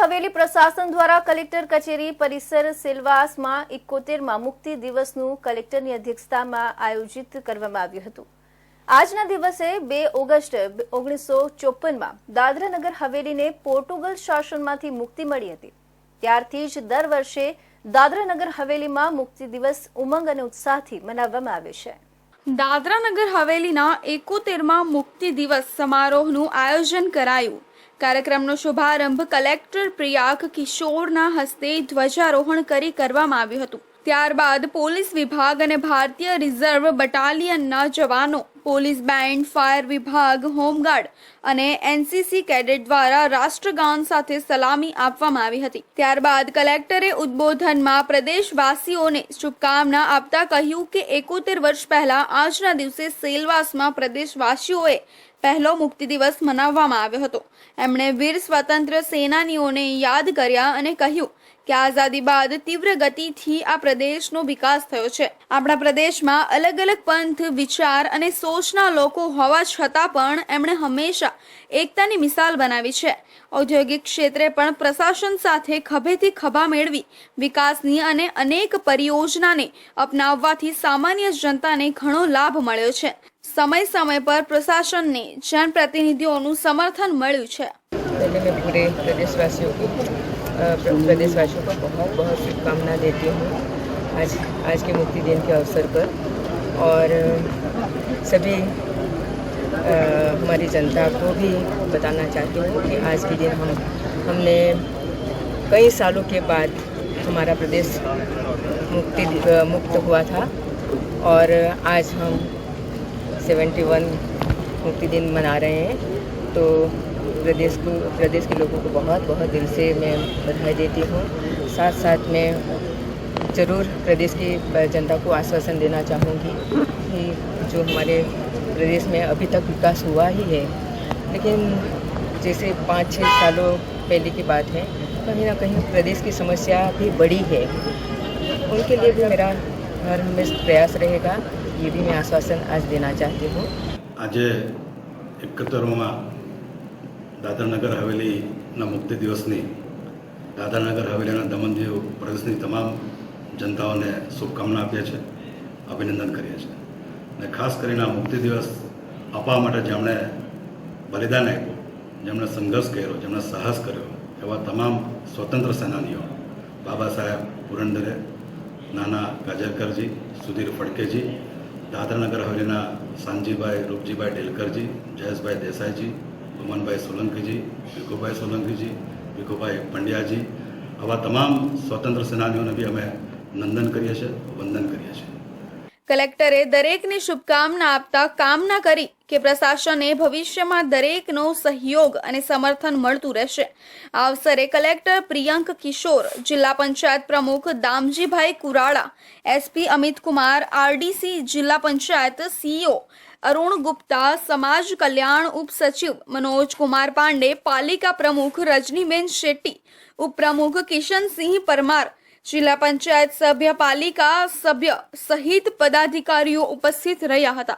હવેલી પ્રશાસન દ્વારા કલેક્ટર કચેરી પરિસર સેલવાસમાં એકોતેરમાં મુક્તિ દિવસનું કલેક્ટરની અધ્યક્ષતામાં આયોજિત કરવામાં આવ્યું હતું. આજના દિવસે બે ઓગસ્ટ ઓગણીસો ચોપનમાં દાદરાનગર હવેલીને પોર્ટુગલ શાસનમાંથી મુક્તિ મળી હતી. ત્યારથી જ દર વર્ષે દાદરાનગર હવેલીમાં મુક્તિ દિવસ ઉમંગ અને ઉત્સાહથી મનાવવામાં આવે છે. દાદરાનગર હવેલીના એકોતેરમાં મુક્તિ દિવસ સમારોહનું આયોજન કરાયું. કાર્યક્રમનો શુભારંભ કલેક્ટર પ્રિયાક કિશોરના હસ્તે ધ્વજારોહણ કરી કરવામાં આવ્યું હતું. ત્યારબાદ પોલીસ વિભાગ અને ભારતીય રિઝર્વ બટાલિયનના જવાનો, પોલીસ બેન્ડ, ફાયર વિભાગ, હોમગાર્ડ અને એનસીસી કેડેટ દ્વારા રાષ્ટ્રગાન સાથે સલામી આપવામાં આવી હતી. ત્યારબાદ કલેક્ટરે ઉદ્બોધનમાં પ્રદેશવાસીઓને શુભકામના આપતા કહ્યું કે એકોતેર વર્ષ પહેલા આજના દિવસે સેલવાસમાં પ્રદેશવાસીઓએ પહેલો મુક્તિ દિવસ મનાવવામાં આવ્યો હતો. એમણે વીર સ્વાતંત્ર્ય સેનાનીઓને યાદ કર્યા અને કહ્યું કે આઝાદી બાદ તીવ્ર ગતિથી આ પ્રદેશનો વિકાસ થયો છે. આપણા પ્રદેશમાં અલગ અલગ પંથ, વિચાર અને સોચના લોકો હોવા છતાં પણ એમણે હંમેશા એકતાની મિસાલ બનાવી છે. ઔદ્યોગિક ક્ષેત્રે પણ પ્રશાસન સાથે ખભેથી ખભા મેળવી વિકાસની અને અનેક પરિયોજનાને અપનાવવાથી સામાન્ય જનતાને ઘણો લાભ મળ્યો છે. સમય સમય પર પ્રશાસનને જનપ્રતિનિધિઓનું સમર્થન મળ્યું છે पहले मैं पूरे प्रदेशवासियों को अ, प्र- प्रदेशवासियों को बहुत बहुत शुभकामना देती हूँ आज आज के मुक्ति दिन के अवसर पर और अ, सभी अ, हमारी जनता को भी बताना चाहती हूँ कि आज के दिन हम हमने कई सालों के बाद हमारा प्रदेश मुक्ति अ, मुक्त हुआ था और आज हम 71 मुक्ति दिन मना रहे हैं। तो प्रदेश को, प्रदेश के लोगों को बहुत बहुत दिल से मैं बधाई देती हूँ। साथ साथ मैं ज़रूर प्रदेश की जनता को आश्वासन देना चाहूँगी कि जो हमारे प्रदेश में अभी तक विकास हुआ ही है, लेकिन जैसे पाँच छः सालों पहले की बात है, कहीं ना कहीं प्रदेश की समस्या भी बड़ी है। उनके लिए भी मेरा हर हमेश प्रयास रहेगा। ये भी मैं आश्वासन आज देना चाहती हूँ આજે એકોતેરમાં દાદરાનગર હવેલીના મુક્તિ દિવસની દાદરાનગર હવેલીના દમણ દીવ પ્રદેશની તમામ જનતાઓને શુભકામના આપીએ છીએ અભિનંદન કરીએ છીએ અને ખાસ કરીને આ મુક્તિ દિવસ આપવા માટે જેમણે બલિદાન આપ્યું જેમણે સંઘર્ષ કર્યો જેમણે સાહસ કર્યો એવા તમામ સ્વતંત્ર સેનાનીઓ બાબા સાહેબ પુરંદરે નાના કાજરકરજી સુધીર ફડકેજી દાદરાનગર હવેલીના સાંજીભાઈ રૂપજીભાઈ ઢેલકરજી, જયેશભાઈ દેસાઈજી, ઉમનભાઈ સોલંકીજી ભીખુભાઈ સોલંકીજી ભીખુભાઈ પંડ્યાજી, આવા તમામ સ્વતંત્ર સેનાનીઓને બી અમે નંદન કરીએ છીએ, વંદન કરીએ છીએ. કલેક્ટરે દરેકને શુભકામના આપતા કામના કરી કે પ્રશાસને ભવિષ્યમાં દરેકનો સહયોગ અને સમર્થન મળતું રહેશે. આ અવસરે કલેક્ટર પ્રિયંક કિશોર, જિલ્લા પંચાયત પ્રમુખ દામજીભાઈ કુરાડા એસપી અમિત કુમાર આરડીસી જિલ્લા પંચાયત સીઓ અરુણ ગુપ્તા, સમાજ કલ્યાણ ઉપસચિવ મનોજ કુમાર પાંડે, પાલિકા પ્રમુખ રજનીબેન શેટ્ટી, ઉપપ્રમુખ કિશનસિંહ પરમાર જિલ્લા પંચાયત સભ્ય પાલિકા સભ્ય સહિત પદાધિકારીઓ ઉપસ્થિત રહ્યા હતા.